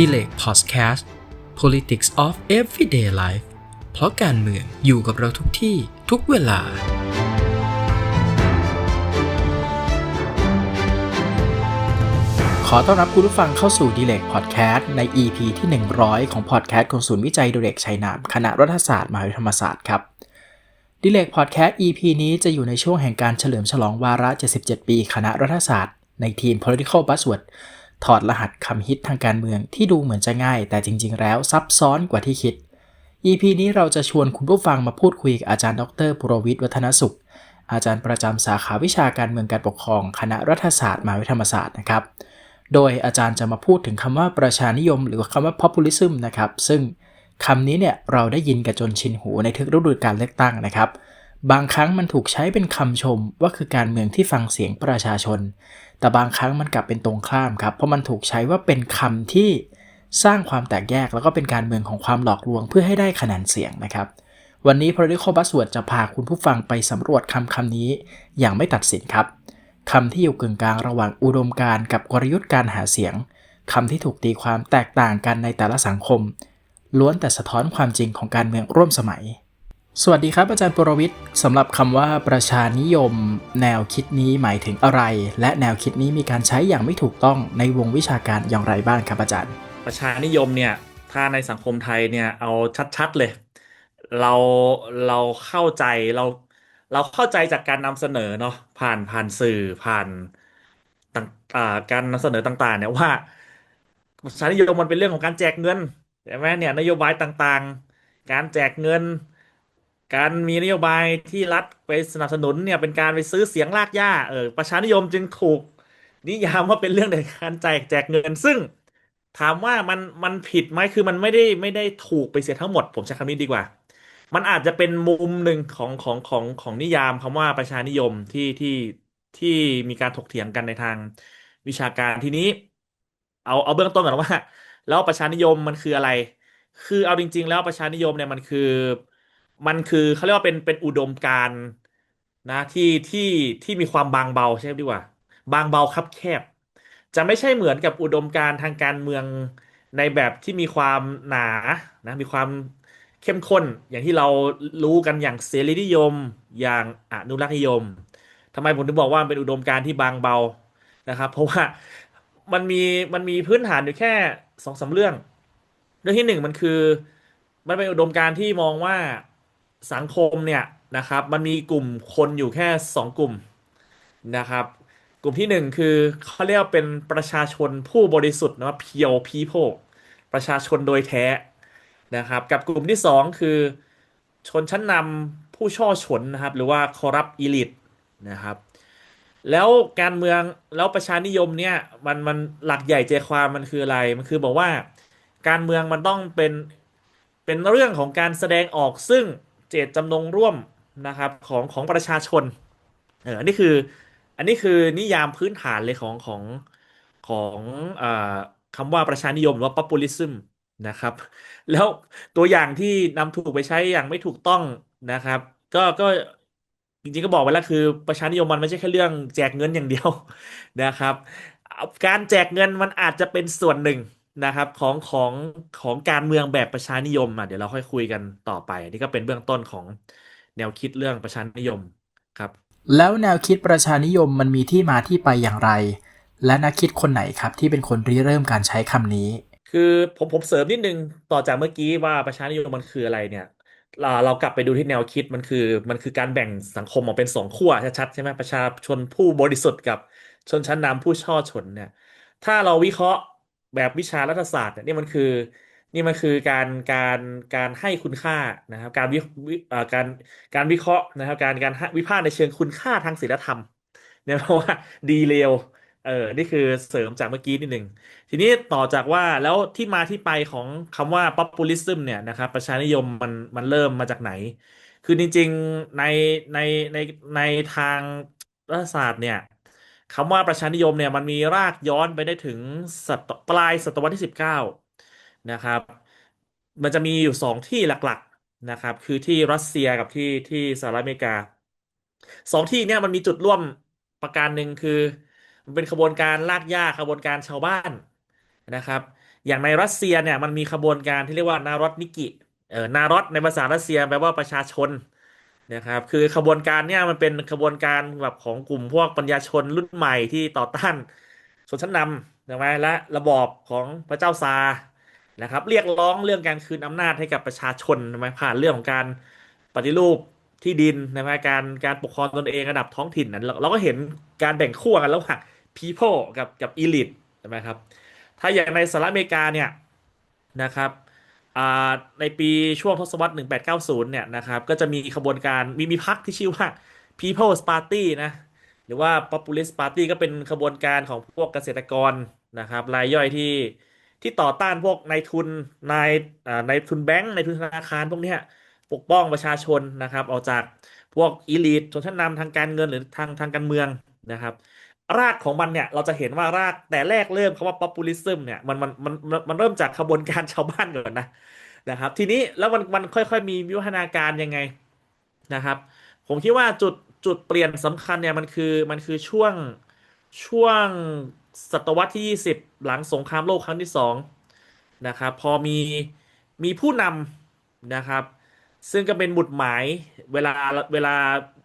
d e l a y Podcast Politics of Everyday Life เพราะการเมืองอยู่กับเราทุกที่ทุกเวลา ขอต้อนรับคุณผู้ฟังเข้าสู่ d e l a y Podcast ใน EP ที่ 100 ของพอดแคสต์ของศูนย์วิจัยดูเด็กชัยนามคณะรัฐศาสตร์มหาวิทยาลัยธรรมศาสตร์ครับ d e l a y Podcast EP นี้จะอยู่ในช่วงแห่งการเฉลิมฉลองวาระ 77 ปี คณะรัฐศาสตร์ ในทีม Political Buzzword ถอดรหัสคำฮิตทางการเมืองที่ดูเหมือนจะง่าย แต่จริง ๆ แล้วซับซ้อนกว่าที่คิด EP นี้เราจะชวนคุณผู้ฟังมาพูดคุยกับอาจารย์ดรปุรวิทย์วัฒนสุข อาจารย์ประจำสาขาวิชาการเมืองการปกครอง คณะรัฐศาสตร์มหาวิทยาลัยธรรมศาสตร์นะครับ โดยอาจารย์จะมาพูดถึงคำว่าประชานิยม หรือคำว่า populism นะครับ ซึ่งคำนี้เนี่ยเราได้ยินกันจนชินหูในทุกฤดูการเลือกตั้งนะครับ บางครั้งมันถูกใช้เป็นคำชมว่าคือการเมืองที่ฟังเสียงประชาชน แต่บางครั้งมันกลับเป็นตรงข้ามครับ เพราะมันถูกใช้ว่าเป็นคำที่สร้างความแตกแยกแล้วก็เป็นการเมืองของความหลอกลวงเพื่อให้ได้คะแนนเสียงนะครับ วันนี้ Political Buzzword จะพาคุณผู้ฟังไปสำรวจคำคำนี้ อย่างไม่ตัดสินครับคำที่อยู่กึ่งกลางระหว่างอุดมการณ์กับกลยุทธ์การหาเสียงคำที่ถูกตีความแตกต่างกันในแต่ละสังคม ล้วนแต่สะท้อนความจริงของการเมืองร่วมสมัย สวัสดีครับอาจารย์ปรวิทย์สำหรับคำว่าประชานิยม แนวคิดนี้หมายถึงอะไร และแนวคิดนี้มีการใช้อย่างไม่ถูกต้องในวงวิชาการอย่างไรบ้างครับอาจารย์ ประชานิยมเนี่ยถ้าในสังคมไทยเนี่ยเอาชัดๆเลย เราเราเข้าใจเราเราเข้าใจจากการนำเสนอเนาะผ่านผ่านสื่อผ่านต่างการนำเสนอต่างๆเนี่ยว่าประชานิยมมันเป็นเรื่องของการแจกเงินใช่ไหมเนี่ยนโยบายต่างๆ การแจกเงิน การมีนโยบายที่รัฐไปสนับสนุนเนี่ยเป็นการไปซื้อเสียงลากหญ้าเออประชานิยมจึงถูก นิยามว่าเป็นเรื่องในการแจกแจกเงิน ซึ่งถามว่ามันมันผิดไหมคือมันไม่ได้ไม่ได้ถูกไปเสียทั้งหมด ผมใช้คำนี้ดีกว่า มันอาจจะเป็นมุมหนึ่งของของของของนิยามคำว่าประชานิยมที่ที่ที่มีการถกเถียงกันในทางวิชาการทีนี้ เอาเอาเบื้องต้นก่อนว่า แล้วประชานิยมมันคืออะไร คือเอาจริง ๆ แล้วประชานิยมเนี่ยมันคือ มันคือเขาเรียกว่าเป็นเป็นอุดมการนะที่ที่ที่มีความบางเบาใช่ไหมดีกว่า บางเบาคับแคบ จะไม่ใช่เหมือนกับอุดมการทางการเมืองในแบบที่มีความหนานะมีความเข้มข้นอย่างที่เรารู้กันอย่างเสรีนิยม อย่างอนุรักษนิยมทำไมผมถึงบอกว่าเป็นอุดมการที่บางเบานะครับ เพราะว่ามันมีมันมีพื้นฐานอยู่แค่สองสาเรื่อง เรื่องที่หนึ่งมันคือ มันเป็นอุดมการที่มองว่า สังคมเนี่ยนะครับมันมีกลุ่มคนอยู่แค่สองกลุ่มนะครับ กลุ่มที่หนึ่งคือเขาเรียกเป็นประชาชนผู้บริสุทธิ์นะ pure people ประชาชนโดยแท้นะครับ กับกลุ่มที่สองคือชนชั้นนำผู้ช่อฉนนะครับ หรือว่า corrupt elite นะครับ แล้วการเมืองแล้วประชานิยมเนี่ยมันมันหลักใหญ่ใจความมันคืออะไรมันคือบอกว่า การเมืองมันต้องเป็นเป็นเรื่องของการแสดงออกซึ่ง เจตจำนงร่วมนะครับของของประชาชนเอออันนี้คือ อันนี้คือนิยามพื้นฐานเลยของของของอคำว่าประชานิยมหรือว่า populism นะครับ แล้วตัวอย่างที่นำถูกไปใช้อย่างไม่ถูกต้องนะครับ ก็ก็จริงๆก็บอกไว้แล้วคือประชานิยมมันไม่ใช่แค่เรื่องแจกเงินอย่างเดียวนะครับ การแจกเงินมันอาจจะเป็นส่วนหนึ่ง นะครับของของของการเมืองแบบประชานิยมอะเดี๋ยวเราค่อยคุยกันต่อไปอันนี่ก็เป็นเบื้องต้นของแนวคิดเรื่องประชานิยมครับ แล้วแนวคิดประชานิยมมันมีที่มาที่ไปอย่างไร และนักคิดคนไหนครับที่เป็นคนริเริ่มการใช้คำนี้ คือผมผมเสริมนิดนึงต่อจากเมื่อกี้ว่าประชานิยมมันคืออะไรเนี่ยเราเรากลับไปดูที่แนวคิดมันคือมันคือการแบ่งสังคมออกเป็นสองขั้วชัดๆใช่ไหมประชาชนผู้บริสุทธิ์กับชนชั้นนำผู้ช่อฉนเนี่ยถ้าเราวิเคราะห์ แบบวิชารัฐศาสตร์เนี่ยนี่มันคือ นี่มันคือการการการให้คุณค่านะครับ การวิวิอ่าการการวิเคราะห์นะครับ การการวิพากษ์ในเชิงคุณค่าทางศีลธรรมเนี่ยเพราะว่าดีเลวเออนี่คือเสริมจากเมื่อกี้นิดหนึ่ง ทีนี้ต่อจากว่าแล้วที่มาที่ไปของคำว่า populism เนี่ยนะครับ ประชานิยมมันมันเริ่มมาจากไหน คือจริงๆในในในในทางรัฐศาสตร์เนี่ย คำว่าประชานิยมเนี่ยมันมีรากย้อนไปได้ถึงศตปลายศตวรรษที่สิบเก้านะครับ มันจะมีอยู่สองที่หลักๆนะครับ คือที่รัสเซียกับที่ที่สหรัฐอเมริกาสองที่เนี่ยมันมีจุดร่วมประการหนึ่งคือ มันเป็นขบวนการลากหญ้าขบวนการชาวบ้านนะครับ อย่างในรัสเซียเนี่ยมันมีขบวนการที่เรียกว่านารอดนิกิเออนารอดในภาษารัสเซียแปลว่าประชาชน นะครับ คือขบวนการเนี่ยมันเป็นขบวนการแบบของกลุ่มพวกปัญญาชนรุ่นใหม่ที่ต่อต้านชนชั้นนำใช่ไหมและระบอบของพระเจ้าซานะครับ เรียกร้องเรื่องการคืนอำนาจให้กับประชาชนใช่ไหมผ่านเรื่องของการปฏิรูปที่ดินใช่ไหมการการปกครองตนเองระดับท้องถิ่นนั้นเราเราก็เห็นการแบ่งขั้วกันระหว่าง people กับกับ elite ใช่ไหมครับ ถ้าอย่างในสหรัฐอเมริกาเนี่ยนะครับ ในปีช่วงทศวรรษ 1890 เนี่ยนะครับ ก็จะมีขบวนการมีมีพรรคที่ชื่อว่า People's Party นะ หรือว่า Populist Party ก็เป็นขบวนการของพวกเกษตรกรนะครับรายย่อยที่ที่ต่อต้านพวกนายทุนนายนายทุนแบงก์นายทุนธนาคารพวกนี้ปกป้องประชาชนนะครับ ออกจากพวกอีลิทชนชั้นนำทางการเงินหรือทางทางการเมืองนะครับ รากของมันเนี่ยเราจะเห็นว่ารากแต่แรกเริ่มคำว่า populism เนี่ยมันมันมันมันเริ่มจากขบวนการชาวบ้านก่อนนะนะครับ ทีนี้แล้วมันมันค่อยๆมีวิวัฒนาการยังไงนะครับ ผมคิดว่าจุดจุดเปลี่ยนสำคัญเนี่ยมันคือมันคือช่วงช่วงศตวรรษที่ 20 หลังสงครามโลกครั้งที่สองนะครับพอมีมีผู้นำนะครับ ซึ่งก็เป็นหมุดหมายเวลาเวลา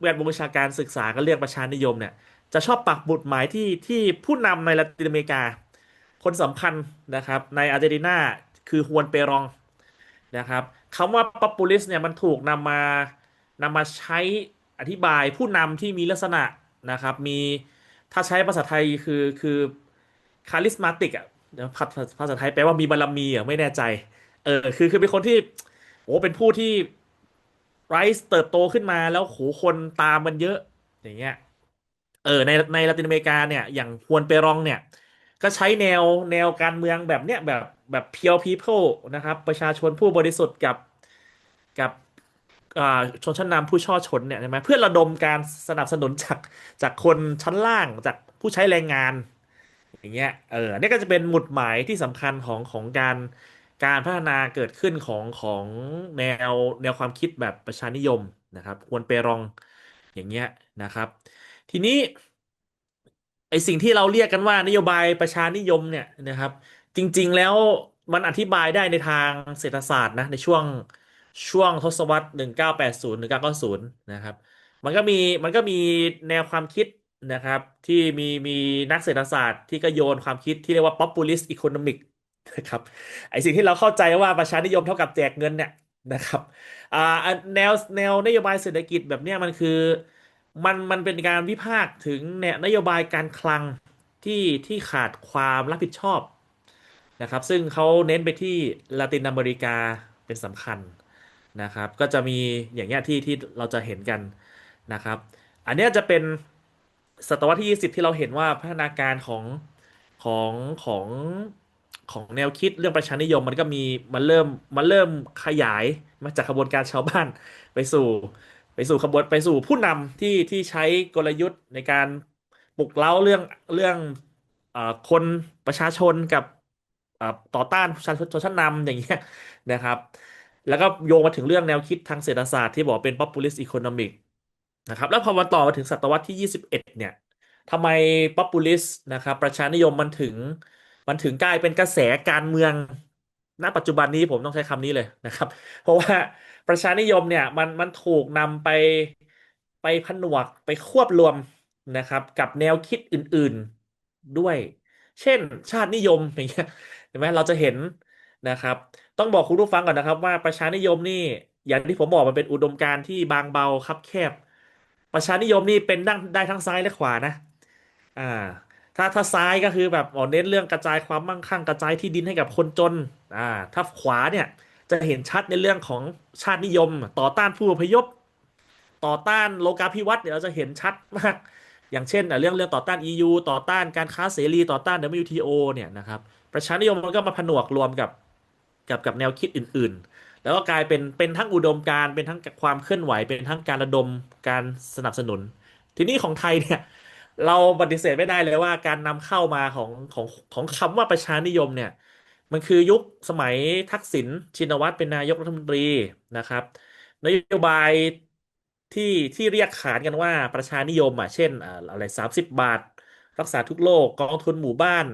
แวดวงวิชาการศึกษาก็เรียกประชานิยมเนี่ย จะชอบปักหมุดหมายที่ที่ผู้นำในละตินอเมริกา คนสำคัญนะครับในอาร์เจนตินาคือฮวนเปรองนะครับคำว่า populist เนี่ยมันถูกนำมานำมาใช้อธิบายผู้นำที่มีลักษณะนะครับมีถ้าใช้ภาษาไทยคือคือคาลิสมาติกอะเดี๋ยวภาภาษาไทยแปลว่ามีบารมีอะไม่แน่ใจเออคือคือเป็นคนที่โอ้เป็นผู้ที่ไรส์เติบโตขึ้นมาแล้วโหคนตามมันเยอะอย่างเงี้ย เออในในลาตินอเมริกาเนี่ยอย่างฮวนเปรองเนี่ย ก็ใช้แนวแนวการเมืองแบบเนี้ยแบบแบบ pure people นะครับ ประชาชนผู้บริสุทธิ์กับกับอ่าชนชั้นนำผู้ช่อชนเนี่ยใช่ไหมเพื่อระดมการสนับสนุนจากจากคนชั้นล่างจากผู้ใช้แรงงาน อย่างเงี้ยเออเนี่ยก็จะเป็นหมุดหมายที่สำคัญของของการการพัฒนาเกิดขึ้นของของแนวแนวความคิดแบบประชานิยมนะครับฮวนเปรองอย่างเงี้ยนะครับ ทีนี้ไอสิ่งที่เราเรียกกันว่านโยบายประชานิยมเนี่ยนะครับ จริง ๆ แล้วมันอธิบายได้ในทางเศรษฐศาสตร์นะในช่วงช่วงทศวรรษหนึ่งเก้าแปดศูนย์หนึ่งเก้าเก้าศูนย์นะครับ มันก็มีมันก็มีแนวความคิดนะครับ ที่มีมีนักเศรษฐศาสตร์ที่ก็โยนความคิดที่เรียกว่า populist economic นะครับไอสิ่งที่เราเข้าใจว่าประชานิยมเท่ากับแจกเงินเนี่ยนะครับอ่าแนวแนวนโยบายเศรษฐกิจแบบเนี้ยมันคือ มันมันเป็นการวิพากษ์ถึงเนี่ยนโยบายการคลังที่ที่ขาดความรับผิดชอบนะครับ ซึ่งเขาเน้นไปที่ลาตินอเมริกาเป็นสำคัญนะครับ ก็จะมีอย่างเงี้ยที่ที่เราจะเห็นกันนะครับ อันเนี้ยจะเป็นศตวรรษที่ 20 ที่เราเห็นว่าพัฒนาการของของของของแนวคิดเรื่องประชานิยมมันก็มีมันเริ่มมันเริ่มขยายมาจากขบวนการชาวบ้านไปสู่ ไปสู่ขบวนไปสู่ผู้นำที่ที่ใช้กลยุทธ์ในการปลุกเร้าเรื่องเรื่องอคนประชาชนกับต่อต้านชนชนชั้นนำอย่างเงี้ยนะครับ แล้วก็โยงมาถึงเรื่องแนวคิดทางเศรษฐศาสตร์ที่บอกเป็น populist economic นะครับ แล้วพอมาต่อมาถึงศตวรรษที่ 21 เนี่ยทำไม populist นะครับประชานิยมมันถึงมันถึงกลายเป็นกระแสการเมือง ณ ปัจจุบันนี้ผมต้องใช้คำนี้เลยนะครับ เพราะว่า ประชานิยมเนี่ยมันมันถูกนำไปไปผนวกไปควบรวมนะครับ กับแนวคิดอื่นๆด้วย เช่น ชาตินิยมอย่างเงี้ยเห็นไหมเราจะเห็นนะครับ ต้องบอกคุณผู้ฟังก่อนนะครับ ว่าประชานิยมนี่อย่างที่ผมบอกมันเป็นอุดมการณ์ที่บางเบาคับแคบ ประชานิยมนี่เป็นได้ได้ทั้งซ้ายและขวานะ อ่า ถ้าถ้าซ้ายก็คือแบบอ๋อเน้นเรื่องกระจายความมั่งคั่งกระจายที่ดินให้กับคนจน อ่า ถ้าขวาเนี่ย จะเห็นชัดในเรื่องของชาตินิยม ต่อต้านผู้อพยพ ต่อต้านโลกาภิวัตน์เนี่ยเราจะเห็นชัดมาก อย่างเช่นเรื่องเรื่องต่อต้าน EU ต่อต้านการค้าเสรีต่อต้าน WTO เนี่ยนะครับประชานิยมมันก็มาผนวกรวมกับกับกับแนวคิดอื่นๆ แล้วก็กลายเป็นเป็นทั้งอุดมการเป็นทั้งความเคลื่อนไหว เป็นทั้งการระดมการสนับสนุน ทีนี้ของไทยเนี่ยเราปฏิเสธไม่ได้เลยว่าการนำเข้ามาของของของคำว่าประชานิยมเนี่ย มันคือยุคสมัยทักษิณชินวัตรเป็นนายกรัฐมนตรีนะครับ นโยบายที่ที่เรียกขานกันว่าประชานิยมอะเช่นอะไรสามสิบบาท รักษาทุกโรคกองทุนหมู่บ้าน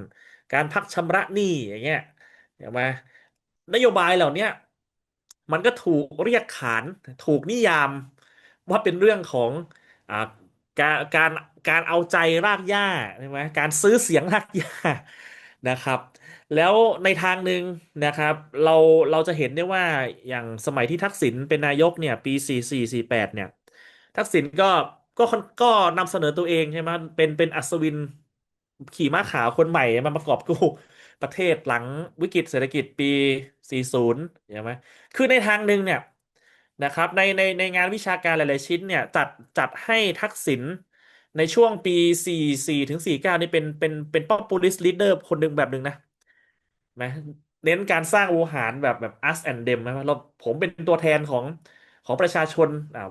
การพักชำระหนี้อย่างเงี้ยเห็นไหมนโยบายเหล่าเนี้ยมันก็ถูกเรียกขานถูกนิยามว่าเป็นเรื่องของอ่าการการการเอาใจรากหญ้าใช่ไหมการซื้อเสียงรากหญ้านะครับ แล้วในทางหนึ่งนะครับ เราเราจะเห็นได้ว่าอย่างสมัยที่ทักษิณเป็นนายกเนี่ย ปี 4 4 4 8 เนี่ย ทักษิณก็ก็ก็นำเสนอตัวเองใช่ไหมเป็นเป็นอัศวินขี่ม้าขาวคนใหม่มาประกอบกู้ประเทศหลังวิกฤตเศรษฐกิจปี 40 ใช่ไหมคือในทางหนึ่งเนี่ยนะครับในในในงานวิชาการหลาย ๆ ชิ้นเนี่ยจัดจัดให้ทักษิณในช่วงปี 44 ถึง 49 นี่เป็นเป็นเป็น populist leader คนหนึ่งแบบหนึ่งนะ ไหมเน้นการสร้างโวหารแบบแบบ us and them นะเราผมเป็นตัวแทนของของประชาชนอ่า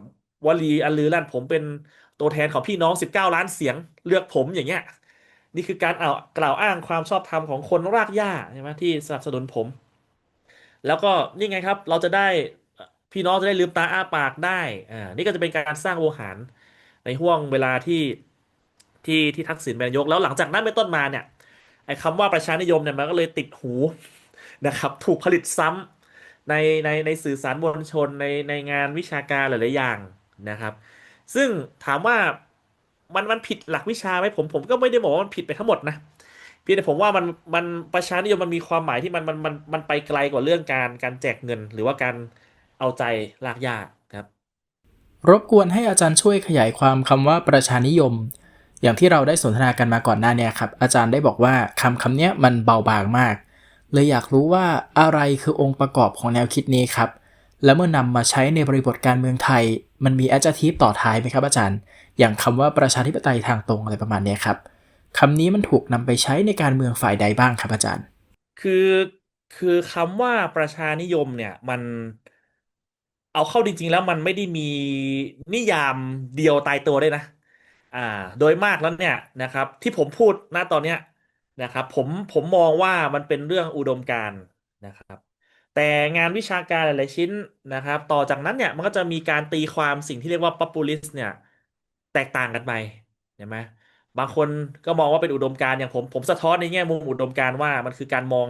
วลีอันลือลั่นผมเป็นตัวแทนของพี่น้อง 19 ล้านเสียงเลือกผมอย่างเงี้ยนี่คือการเอากล่าวอ้างความชอบธรรมของคนรากหญ้าใช่ไหมที่สนับสนุนผม แล้วก็นี่ไงครับเราจะได้พี่น้องจะได้ลืมตาอ้าปากได้อ่านี่ก็จะเป็นการสร้างโวหารในห่วงเวลาที่ที่ที่ทักษิณเป็นนายกแล้วหลังจากนั้นเป็นต้นมาเนี่ย อ้คำว่าประชานิยมเนี่ยมันก็เลยติดหูนะครับถูกผลิตซ้ำในในในสื่อสารมวลชนในในงานวิชาการหลาย ๆ อย่างนะครับ ซึ่งถามว่ามันมันผิดหลักวิชาไหมผมผมก็ไม่ได้บอกว่ามันผิดไปทั้งหมดนะเพียงแต่ผมว่ามันมันประชานิยมมันมีความหมายที่มันมันมันมันไปไกลกว่าเรื่องการการแจกเงิน หรือว่าการเอาใจลากยากครับ รบกวนให้อาจารย์ช่วยขยายความคำว่าประชานิยม อย่างที่เราได้สนทนากันมาก่อนหน้าเนี้ครับ อาจารย์ได้บอกว่าคำคำนี้มันเบาบางมาก เลยอยากรู้ว่าอะไรคือองค์ประกอบของแนวคิดนี้ครับ แล้วเมื่อนำมาใช้ในบริบทการเมืองไทย มันมี adjective ต่อท้ายไหมครับอาจารย์ อย่างคำว่าประชาธิปไตยทางตรงอะไรประมาณนี้ครับคำนี้มันถูกนำไปใช้ในการเมืองฝ่ายใดบ้างครับอาจารย์ คือคือคำว่าประชานิยมเนี่ยมันเอาเข้าจริง ๆ แล้วมันไม่ได้มีนิยามเดียวตายตัวด้วยนะ อ่าโดยมากแล้วเนี่ยนะครับ ที่ผมพูดณตอนเนี้ยนะครับ ผมผมมองว่ามันเป็นเรื่องอุดมการนะครับ แต่งานวิชาการหลายๆชิ้นนะครับ ต่อจากนั้นเนี่ยมันก็จะมีการตีความสิ่งที่เรียกว่า populist เนี่ย แตกต่างกันไปเห็นไหมบางคนก็มองว่าเป็นอุดมการอย่างผมผมสะท้อนในแง่มุมอุดมการว่ามันคือการมอง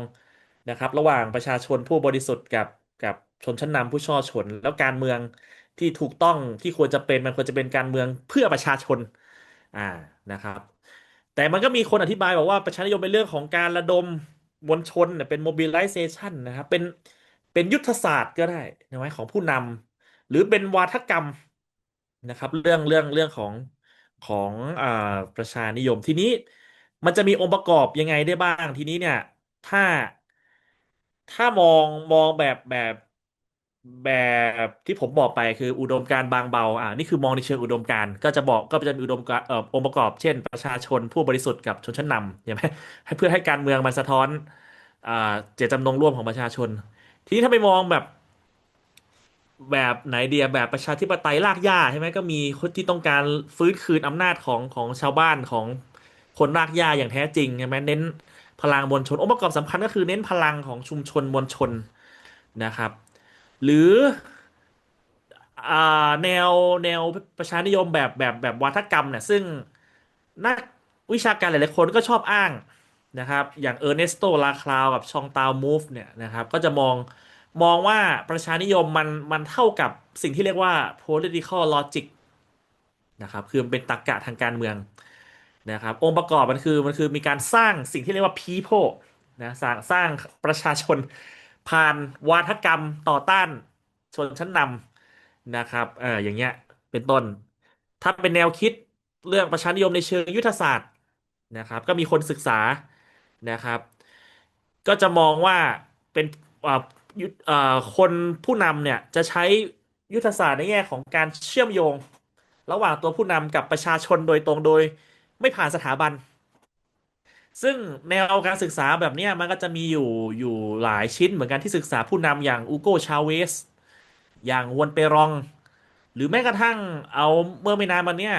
นะครับ ระหว่างประชาชนผู้บริสุทธิ์กับกับชนชั้นนำผู้ช่อชน แล้วการเมืองที่ถูกต้องที่ควรจะเป็นมันควรจะเป็นการเมืองเพื่อประชาชน อ่านะครับ แต่มันก็มีคนอธิบายบอกว่าประชานิยมเป็นเรื่องของการระดมมวลชนเนี่ยเป็น mobilization นะครับเป็นเป็นยุทธศาสตร์ก็ได้นะไหมของผู้นำหรือเป็นวาทกรรมนะครับเรื่องเรื่องเรื่องของของอประชานิยมทีนี้มันจะมีองค์ประกอบยังไงได้บ้างทีนี้เนี่ย ถ้าถ้ามองมองแบบแบบ แบบที่ผมบอกไปคืออุดมการณ์บางเบา อ่านี่คือมองในเชิงอุดมการณ์ก็จะบอกก็จะมีอุดมการณ์เอ่อองค์ประกอบเช่น ประชาชนผู้บริสุทธิ์กับชนชั้นนำใช่ไหมให้เพื่อให้การเมืองมันสะท้อนอ่าเจตจำนงร่วมของประชาชน ทีนี้ถ้าไปมองแบบแบบไหนเดียแบบประชาธิปไตยรากหญ้าใช่ไหมก็มีคนที่ต้องการฟื้นคืนอำนาจของของชาวบ้านของคนรากหญ้าอย่างแท้จริงใช่ไหมเน้นพลังมวลชนองค์ประกอบสำคัญก็คือเน้นพลังของชุมชนมวลชนนะครับ หรืออ่าแนวแนวประชานิยมแบบแบบแบบวาทกรรมเนี่ยซึ่งนักวิชาการหลายๆคนก็ชอบอ้างนะครับ อย่างเออร์เนสโตลาคลาวกับชองตาวมูฟเนี่ยนะครับ ก็จะมองมองว่าประชานิยมมันมันเท่ากับสิ่งที่เรียกว่า political logic นะครับ คือมันเป็นตรรกะทางการเมืองนะครับ องค์ประกอบมันคือมันคือมีการสร้างสิ่งที่เรียกว่า people นะสร้างสร้างประชาชน ผ่านวาทกรรมต่อต้านชนชั้นนำนะครับเอออย่างเงี้ยเป็นต้น ถ้าเป็นแนวคิดเรื่องประชานิยมในเชิงยุทธศาสตร์นะครับ ก็มีคนศึกษานะครับ ก็จะมองว่าเป็นอ่าคนผู้นำเนี่ยจะใช้ยุทธศาสตร์ในแง่ของการเชื่อมโยง ระหว่างตัวผู้นำกับประชาชนโดยตรงโดยไม่ผ่านสถาบัน ซึ่งแนวการศึกษาแบบนี้มันก็จะมีอยู่อยู่หลายชิ้นเหมือนกันที่ศึกษาผู้นำอย่างอูโกชาเวส อย่างฮวนเปรอง หรือแม้กระทั่งเอาเมื่อไม่นานมาเนี้ย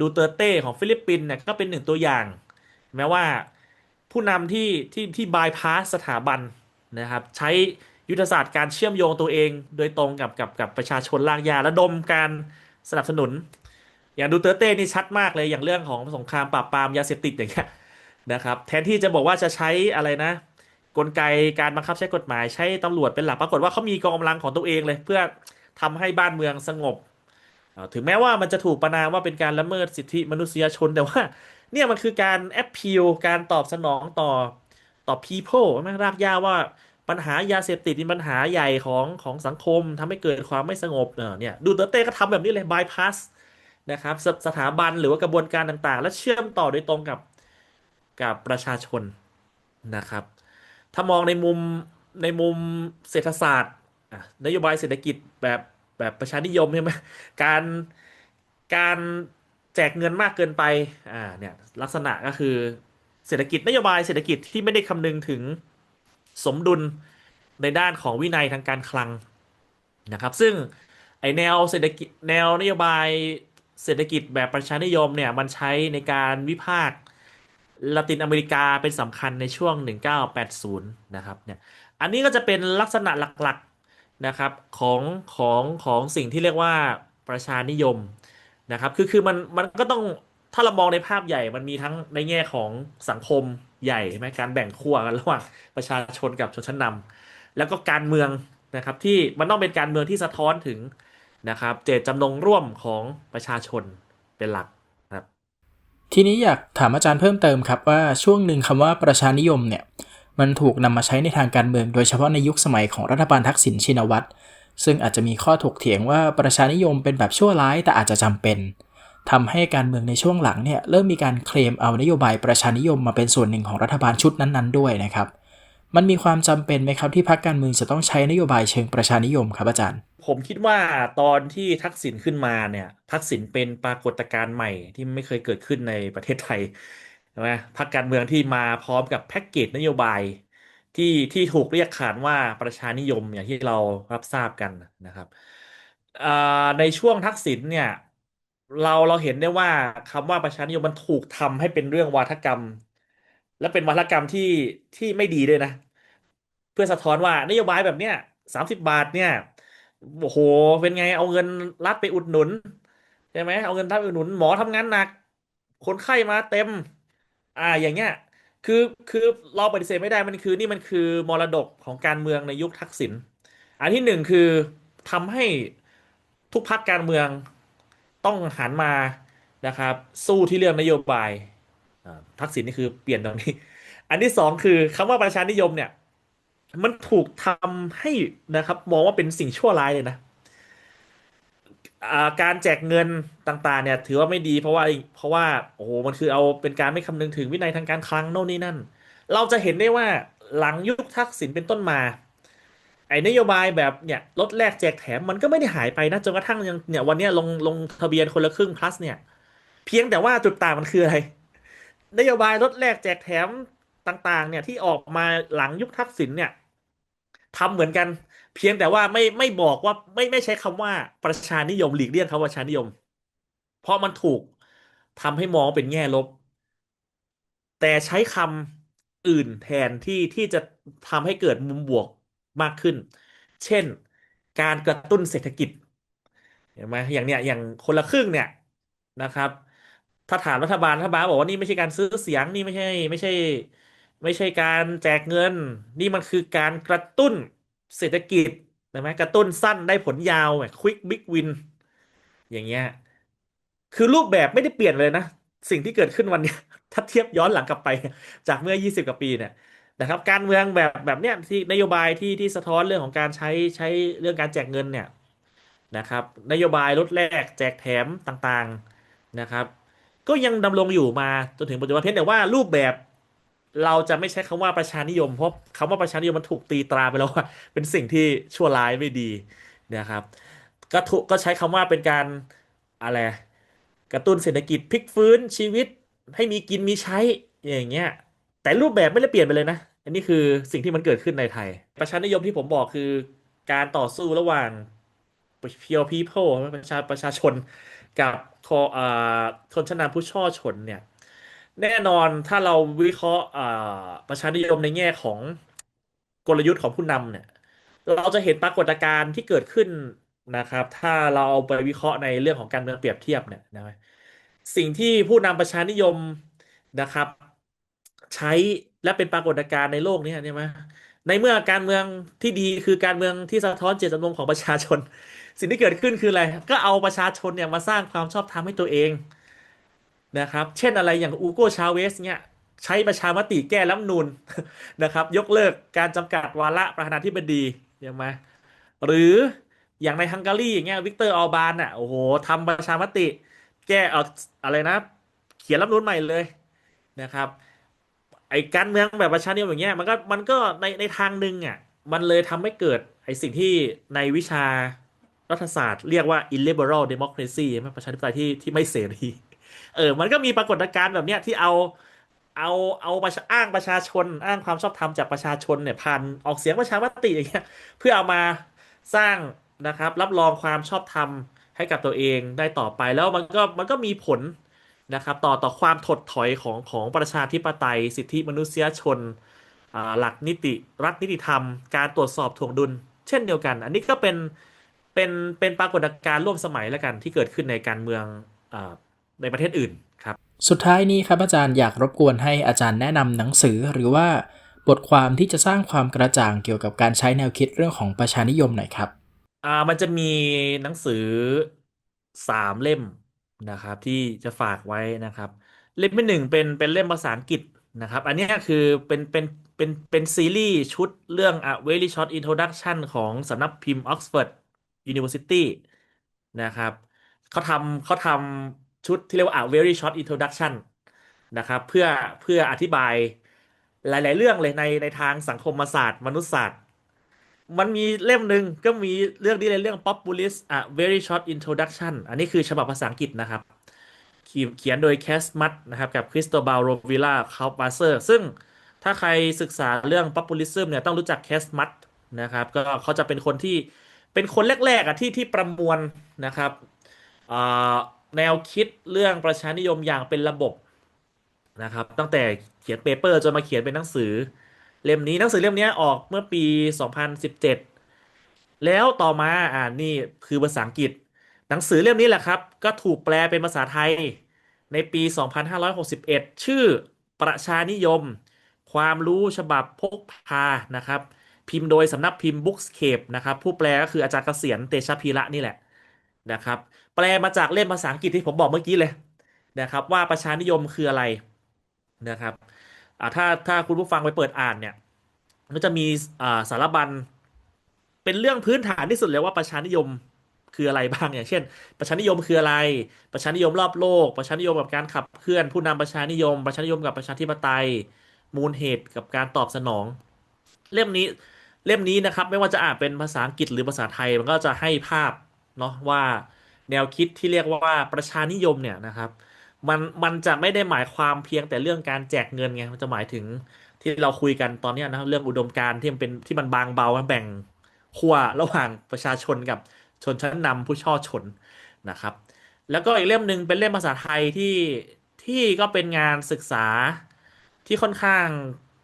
ดูเตอร์เต้ของฟิลิปปินส์เนี่ยก็เป็นหนึ่งตัวอย่าง แม้ว่าผู้นำที่ที่ที่บายพาสสถาบันนะครับ ใช้ยุทธศาสตร์การเชื่อมโยงตัวเอง โดยตรงกับกับกับประชาชนลากยาและดมการสนับสนุน อย่างดูเตอร์เต้นี่ชัดมากเลยอย่างเรื่องของสงครามปราบปรามยาเสพติดอย่างเงี้ย นะครับ แทนที่จะบอกว่าจะใช้อะไรนะ กลไกการบังคับใช้กฎหมาย ใช้ตำรวจเป็นหลักปรากฏว่าเขามีกองกำลังของตัวเองเลย เพื่อทำให้บ้านเมืองสงบ ถึงแม้ว่ามันจะถูกประณามว่าเป็นการละเมิดสิทธิมนุษยชนแต่ว่าเนี่ยมันคือการแอ p พิลการตอบสนองต่อต่อ people ไม่รากย่าว่าปัญหายาเสพติดเป็นปัญหาใหญ่ของของสังคมทำให้เกิดความไม่สงบเนี่ยดูเตอร์เต้ก็ทำแบบนี้เลย bypass นะครับสสถาบันหรือว่ากระบวนการต่างๆ และเชื่อมต่อโดยตรงกับ กับประชาชนนะครับ ถ้ามองในมุมในมุมเศรษฐศาสตร์นโยบายเศรษฐกิจแบบแบบประชานิยมใช่ไหมการการแจกเงินมากเกินไปอ่าเนี่ยลักษณะก็คือเศรษฐกิจนโยบายเศรษฐกิจที่ไม่ได้คำนึงถึงสมดุลในด้านของวินัยทางการคลังนะครับ ซึ่งไอแนวเศรษฐกิจแนวนโยบายเศรษฐกิจแบบประชานิยมเนี่ยมันใช้ในการวิพากษ์ ละตินอเมริกาเป็นสำคัญในช่วง 1980 นะครับเนี่ยอันนี้ก็จะเป็นลักษณะหลักๆนะครับของของของสิ่งที่เรียกว่าประชานิยมนะครับคือคือมันมันก็ต้องถ้าเรามองในภาพใหญ่มันมีทั้งในแง่ของสังคมใหญ่ใช่ไหมการแบ่งขั้วกันระหว่างประชาชนกับชนชั้นนำแล้วก็การเมืองนะครับที่มันต้องเป็นการเมืองที่สะท้อนถึงนะครับเจตจำนงร่วมของประชาชนเป็นหลัก ทีนี้อยากถามอาจารย์เพิ่มเติมครับว่าช่วงหนึ่งคำว่าประชานิยมเนี่ยมันถูกนำมาใช้ในทางการเมือง โดยเฉพาะในยุคสมัยของรัฐบาลทักษิณชินวัตรซึ่งอาจจะมีข้อถกเถียงว่าประชานิยมเป็นแบบชั่วร้ายแต่อาจจะจำเป็นทำให้การเมืองในช่วงหลังเนี่ยเริ่มมีการเคลมเอานโยบายประชานิยมมาเป็นส่วนหนึ่งของรัฐบาลชุดนั้นๆด้วยนะครับ มันมีความจำเป็นไหมครับที่พรรคการเมืองจะต้องใช้นโยบายเชิงประชานิยมครับอาจารย์ ผมคิดว่าตอนที่ทักษิณขึ้นมาเนี่ยทักษิณเป็นปรากฏการณ์ใหม่ที่ไม่เคยเกิดขึ้นในประเทศไทยใช่ไหมพรรคการเมืองที่มาพร้อมกับแพ็กเกจนโยบายที่ที่ถูกเรียกขานว่าประชานิยมอย่างที่เรารับทราบกันนะครับในช่วงทักษิณเนี่ยเราเราเห็นได้ว่าคำว่าประชานิยมมันถูกทำให้เป็นเรื่องวาทกรรม และเป็นวาทกรรมที่ที่ไม่ดีด้วยนะ พื่อสะท้อนว่านโยบายแบบเนี้ยสามสิบบาทเนี่ยโอ้โหเป็นไงเอาเงินรัฐไปอุดหนุนใช่ไหมเอาเงินรัฐไปอุดหนุนหมอทำงานหนัก คนไข้มาเต็ม อ่าอย่างเงี้ยคือคือเราปฏิเสธไม่ได้มันคือ นี่มันคือมรดกของการเมืองในยุคทักษิณอันที่หนึ่งคือทำให้ทุกพรรคการเมืองต้องหันมานะครับ สู้ที่เรื่องนโยบายทักษิณนี่คือเปลี่ยนตรงนี้ อันที่สองคือคำว่าประชานิยมเนี่ย มันถูกทำให้นะครับ มองว่าเป็นสิ่งชั่วร้ายเลยนะาการแจกเงินต่างๆ เนี่ย ถือว่าไม่ดีเพราะว่าเพราะว่าโอ้โหมันคือเอาเป็นการไม่คำนึงถึงวินัยทางการคลังโน่นนี่นั่น เราจะเห็นได้ว่าหลังยุคทักษิณเป็นต้นมา ไอ้นโยบายแบบเนี่ยลดแลกแจกแถมมันก็ไม่ได้หายไปนะจนกระทั่งยังเนี่ยวันนี้ลงลงทะเบียนคนละครึ่ง plus เนี่ย เพียงแต่ว่าจุดต่างมันคืออะไรนโยบายลดแลกแจกแถม ต่างๆ เนี่ยที่ออกมาหลังยุคทักษิณเนี่ยทำเหมือนกัน เพียงแต่ว่าไม่ไม่บอกว่าไม่ไม่ใช้คำว่าประชานิยมหลีกเลี่ยงคำว่าประชานิยม เพราะมันถูกทำให้มองเป็นแง่ลบ แต่ใช้คำอื่นแทนที่ที่จะทำให้เกิดมุมบวกมากขึ้น เช่น การกระตุ้นเศรษฐกิจเห็นไหมอย่างเนี้ยอย่างคนละครึ่งเนี่ยนะครับ ถ้าถามรัฐบาลรัฐบาลบอกว่านี่ไม่ใช่การซื้อเสียงนี่ไม่ใช่ ไม่ใช่ ไม่ใช่การแจกเงิน นี่มันคือการกระตุ้นเศรษฐกิจใช่ไหมกระตุ้นสั้นได้ผลยาวแบบ quick big win อย่างเงี้ยคือรูปแบบไม่ได้เปลี่ยนเลยนะ สิ่งที่เกิดขึ้นวันนี้ถ้าเทียบย้อนหลังกลับไป จากเมื่อ 20 กว่าปีเนี่ยนะครับการเมืองแบบแบบเนี้ยที่นโยบายที่ที่สะท้อนเรื่องของการใช้ใช้เรื่องการแจกเงินเนี่ยนะครับ นโยบายลดแลกแจกแถมต่างๆนะครับ ก็ยังดำรงอยู่มาจนถึงปัจจุบันเพียงแต่ว่ารูปแบบ เราจะไม่ใช้คำว่าประชานิยม เพราะคำว่าประชานิยมมันถูกตีตราไปแล้วว่าเป็นสิ่งที่ชั่วร้ายไม่ดีนะครับ ก็ถูกก็ใช้คำว่าเป็นการอะไรกระตุ้นเศรษฐกิจพลิกฟื้นชีวิตให้มีกินมีใช้อย่างเงี้ยแต่รูปแบบไม่ได้เปลี่ยนไปเลยนะ อันนี้คือสิ่งที่มันเกิดขึ้นในไทย ประชานิยมที่ผมบอกคือการต่อสู้ระหว่าง pure people ประชาประชาชนกับคออชนชั้นนำผู้ช่อชนเนี่ย แน่นอนถ้าเราวิเคราะห์อ่าประชานิยมในแง่ของกลยุทธ์ของผู้นำเนี่ย เราจะเห็นปรากฏการณ์ที่เกิดขึ้นนะครับ ถ้าเราเอาไปวิเคราะห์ในเรื่องของการเมืองเปรียบเทียบเนี่ยนะสิ่งที่ผู้นำประชานิยมนะครับ ใช้และเป็นปรากฏการณ์ในโลกนี้ใช่ไหมในเมื่อการเมืองที่ดีคือการเมืองที่สะท้อนเจตจำนงของประชาชน สิ่งที่เกิดขึ้นคืออะไร ก็เอาประชาชนเนี่ยมาสร้างความชอบธรรมให้ตัวเอง นะครับ เช่นอะไรอย่างอูโกชาเวสเนี่ยใช้ประชามติแก้รัฐนูญนะครับ ยกเลิกการจำกัดวาระประธานาธิบดีใช่ไหมหรืออย่างในฮังการีอย่างเงี้ยวิกเตอร์ออร์บานอะโอ้โหทำประชามติ แก้เอาอะไรนะ เขียนรัฐนูญใหม่เลยนะครับไอ้การเมืองแบบประชานิยมอย่างเงี้ยมันก็มันก็ในในทางหนึ่งอะมันเลยทำให้เกิดไอ้สิ่งที่ในวิชารัฐศาสตร์เรียกว่า illiberal democracy ใช่ไหมประชาธิปไตยที่ที่ไม่เสรี เออ มันก็มีปรากฏการณ์แบบเนี้ยที่เอาเอาเอาประชาอ้างประชาชน อ้างความชอบธรรมจากประชาชนเนี่ยผ่านออกเสียงประชามติอย่างเงี้ยเพื่อเอามาสร้างนะครับ รับรองความชอบธรรมให้กับตัวเองได้ต่อไปแล้วมันก็มันก็มีผลนะครับ ต่อต่อความถดถอยของของประชาธิปไตย สิทธิมนุษยชนหลักนิติรัฐนิติธรรม การตรวจสอบถ่วงดุล เช่นเดียวกัน อันนี้ก็เป็นเป็นเป็นปรากฏการณ์ร่วมสมัยแล้วกันที่เกิดขึ้นในการเมืองอ ในประเทศอื่นครับ สุดท้ายนี้ครับอาจารย์อยากรบกวนให้อาจารย์แนะนำหนังสือหรือว่าบทความที่จะสร้างความกระจ่างเกี่ยวกับการใช้แนวคิดเรื่องของประชานิยมหน่อยครับอ่ามันจะมีหนังสือสามเล่มนะครับ ที่จะฝากไว้นะครับ เล่มที่หนึ่งเป็นเป็นเล่มภาษาอังกฤษนะครับ อันเนี้ยคือเป็นเป็นเป็นเป็นซีรีส์ชุดเรื่อง A Very Short Introduction ของสำนักพิมพ์ Oxford University นะครับเขาทำเขาทำ ชุดที่เรียกว่า Very Short Introduction นะครับเพื่อเพื่ออธิบายหลาย ๆ เรื่องเลยในในทางสังคมศาสตร์ มนุษยศาสตร์ มันมีเล่มหนึ่งก็มีเรื่องนี้เลยเรื่อง populist a very short introduction อันนี้คือฉบับภาษาอังกฤษนะครับ เขียนเขียนโดยแคสมัตนะครับกับคริสโตบาลโรวิล่าคาบาเซอร์ซึ่งถ้าใครศึกษาเรื่อง populism เนี่ยต้องรู้จักแคสมัตนะครับก็เขาจะเป็นคนที่เป็นคนแรก ๆอะที่ที่ประมวลนะครับอ่า แนวคิดเรื่องประชานิยมอย่างเป็นระบบนะครับ ตั้งแต่เขียนเปเปอร์จนมาเขียนเป็นหนังสือเล่มนี้หนังสือเล่มนี้ออกเมื่อปี 2017 แล้วต่อมาอ่านี่คือภาษาอังกฤษ หนังสือเล่มนี้แหละครับ ก็ถูกแปลเป็นภาษาไทยในปี 2561 ชื่อประชานิยม ความรู้ฉบับพกพานะครับ พิมพ์โดยสำนักพิมพ์ Bookscape นะครับ ผู้แปลก็คืออาจารย์เกษียณเตชะพีระนี่แหละ นะครับ แปลมาจากเล่มภาษาอังกฤษที่ผมบอกเมื่อกี้เลยนะครับ ว่าประชานิยมคืออะไรนะครับถ้าถ้าคุณผู้ฟังไปเปิดอ่านเนี่ยมันก็จะมีสารบัญเป็นเรื่องพื้นฐานที่สุดเลยว่าประชานิยมคืออะไรบ้างอย่างเช่น ประชานิยมคืออะไร ประชานิยมรอบโลก ประชานิยมกับการขับเคลื่อน ผู้นำประชานิยม ประชานิยมกับประชาธิปไตย มูลเหตุกับการตอบสนอง เล่มนี้เล่มนี้นะครับ ไม่ว่าจะอ่านเป็นภาษาอังกฤษหรือภาษาไทยมันก็จะให้ภาพ เนาะว่าแนวคิดที่เรียกว่าประชานิยมเนี่ยนะครับมันมันจะไม่ได้หมายความเพียงแต่เรื่องการแจกเงินไงมันจะหมายถึงที่เราคุยกันตอนนี้นะเรื่องอุดมการณ์ที่มันเป็นที่มันบางเบาแบ่งขั้วระหว่างประชาชนกับชนชั้นนำผู้ช่อชนนะครับ แล้วก็อีกเล่มหนึ่งเป็นเล่มภาษาไทยที่ที่ก็เป็นงานศึกษาที่ค่อนข้าง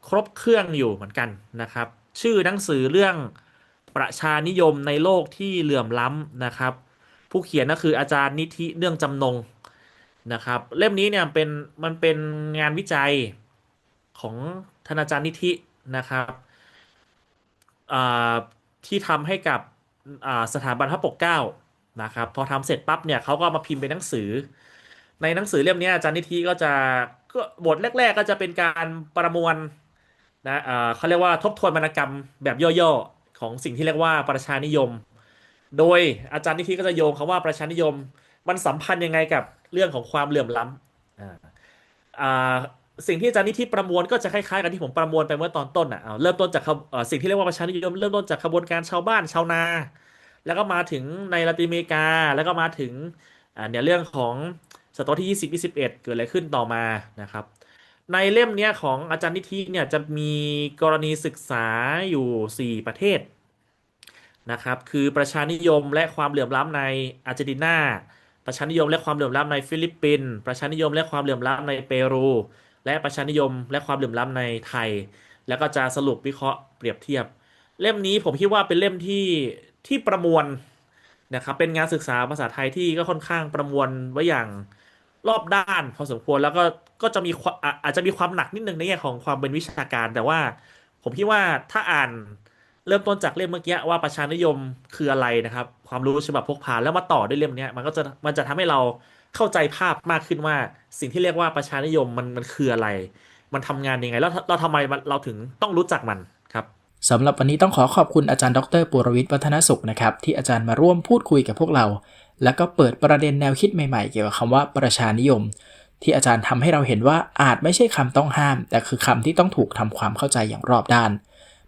ครบเครื่องอยู่เหมือนกันนะครับ ชื่อหนังสือเรื่อง ประชานิยมในโลกที่เหลื่อมล้ำนะครับ ผู้เขียนก็คืออาจารย์นิธิเนื่องจำนงนะครับ เล่มนี้เนี่ยเป็นมันเป็นงานวิจัยของท่านอาจารย์นิธินะครับที่ทำให้กับสถาบันพระปกเก้านะครับพอทำเสร็จปั๊บเนี่ยเขาก็มาพิมพ์เป็นหนังสือ ในหนังสือเล่มนี้อาจารย์นิธิก็จะก็บทแรก ๆ ก็จะเป็นการประมวลนะเขาเรียกว่าทบทวนวรรณกรรมแบบย่อ ของสิ่งที่เรียกว่าประชานิยม โดยอาจารย์นิธิก็จะโยงคำว่าประชานิยม มันสัมพันธ์ยังไงกับเรื่องของความเหลื่อมล้ำสิ่งที่อาจารย์นิธิประมวลก็จะคล้ายๆกันที่ผมประมวลไปเมื่อตอนต้นอะเริ่มต้นจากสิ่งที่เรียกว่าประชานิยม เริ่มต้นจากขบวนการชาวบ้านชาวนา แล้วก็มาถึงในลาตินอเมริกา แล้วก็มาถึงเนี่ยเรื่องของศตวรรษที่ 20 21 เกิดอะไรขึ้นต่อมานะครับ ในเล่มเนี้ยของอาจารย์นิธิเนี่ยจะมีกรณีศึกษาอยู่ 4 ประเทศนะครับคือประชานิยมและความเหลื่อมล้ำในอาร์เจนตินาประชานิยมและความเหลื่อมล้ำในฟิลิปปินส์ประชานิยมและความเหลื่อมล้ำในเปรู และประชานิยมและความเหลื่อมล้ำในไทย แล้วก็จะสรุปวิเคราะห์เปรียบเทียบ เล่มนี้ผมคิดว่าเป็นเล่มที่ที่ประมวลนะครับเป็นงานศึกษาภาษาไทยที่ก็ค่อนข้างประมวลไว้อย่าง รอบด้านพอสมควรแล้วก็ก็จะมีอาจจะมีความหนักนิดนึงในแง่ของความเป็นวิชาการ แต่ว่าผมคิดว่าถ้าอ่านเริ่มต้นจากเล่มเมื่อกี้ว่าประชานิยมคืออะไรนะครับ ความรู้ฉบับพกพาแล้วมาต่อด้วยเล่มนี้มันก็จะมันจะทำให้เราเข้าใจภาพมากขึ้นว่า สิ่งที่เรียกว่าประชานิยมมันมันคืออะไร มันทำงานยังไง แล้วเราทำไมเราถึงต้องรู้จักมันครับสำหรับวันนี้ต้องขอขอบคุณอาจารย์ดรปุรวิทย์วัฒนสุขนะครับที่อาจารย์มาร่วมพูดคุยกับพวกเรา แล้วก็เปิดประเด็นแนวคิดใหม่ๆ เกี่ยวกับคำว่าประชานิยม ที่อาจารย์ทำให้เราเห็นว่าอาจไม่ใช่คำต้องห้าม แต่คือคำที่ต้องถูกทำความเข้าใจอย่างรอบด้าน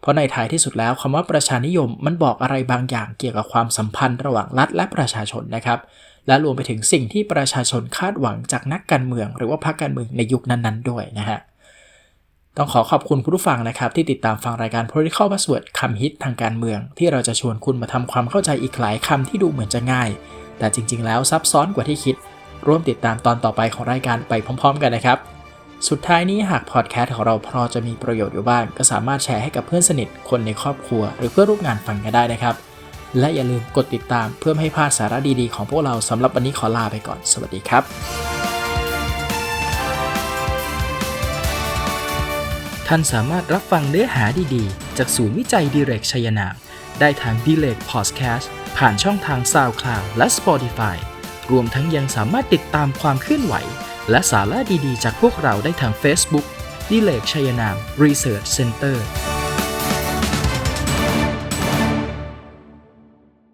เพราะในท้ายที่สุดแล้วคำว่าประชานิยมมันบอกอะไรบางอย่างเกี่ยวกับความสัมพันธ์ระหว่างรัฐและประชาชนนะครับและรวมไปถึงสิ่งที่ประชาชนคาดหวังจากนักการเมือง หรือว่าพรรคการเมืองในยุคนั้น ๆ ด้วยนะฮะต้องขอขอบคุณคุณผู้ฟังนะครับ ที่ติดตามฟังรายการ political password คำฮิตทางการเมือง ที่เราจะชวนคุณมาทำความเข้าใจอีกหลายคำที่ดูเหมือนจะง่าย แต่จริง ๆ แล้วซับซ้อนกว่าที่คิด ร่วมติดตามตอนต่อไปของรายการไปพร้อม ๆ กันนะครับ สุดท้ายนี้หากพอดแคสต์ของเราพอจะมีประโยชน์อยู่บ้าง ก็สามารถแชร์ให้กับเพื่อนสนิทคนในครอบครัว หรือเพื่อนร่วมงานฟังกันได้นะครับ และอย่าลืมกดติดตามเพื่อไม่ให้พลาดสาระดีๆของพวกเราสำหรับวันนี้ขอลาไปก่อน สวัสดีครับท่านสามารถรับฟังเนื้อหาดีๆ จากศูนย์วิจัยดีเรกชัยนามได้ทาง d i l e g Podcast ผ่านช่องทาง SoundCloud และ Spotify รวมทั้งยังสามารถติดตามความเคลื่อนไหว และสาระดีๆ จากพวกเราได้ทาง Facebook ดิเลกชัยนาม Research Center